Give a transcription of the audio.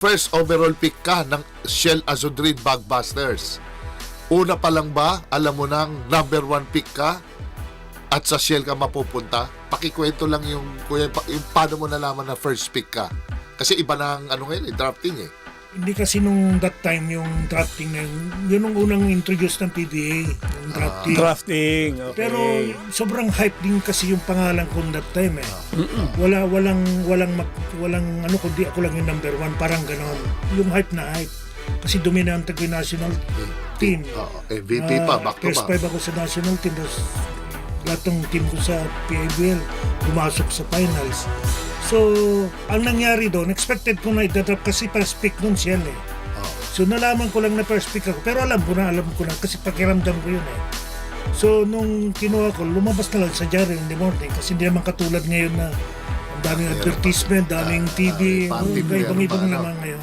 first overall pick ka ng Shell Azudrin Bagbusters. Una pa lang ba, alam mo nang number one pick ka at sa Shell ka mapupunta? Pakikwento lang yung, pa- yung paano mo nalaman na first pick ka. Kasi iba na ang ano ngayon, eh, drafting eh. Hindi kasi nung that time yung drafting na yun, yun ang unang introduce ng PBA, yung drafting. Drafting. Okay. Pero sobrang hype din kasi yung pangalan ko that time eh. Wala walang walang mag- walang ano kundi ako lang yung number one, parang ganon. Yung hype na hype. Kasi dominante ko yung national team. Oo, MVP pa, Ah, back to First back. five ako sa national team. Tapos lahat ng team ko sa PIBL pumasok sa finals. So, ang nangyari doon, expected ko na itadrap kasi first pick nun siya eh. Oo. So nalaman ko lang na first pick ako. Pero alam ko na, alam ko na kasi pakiramdam ko yun eh. So nung kinuha ko, lumabas na lang sa Jari in the morning kasi hindi naman katulad ngayon na ang daming advertisement, daming TV, oh, party ibang ibang meron pa, ano. naman ngayon.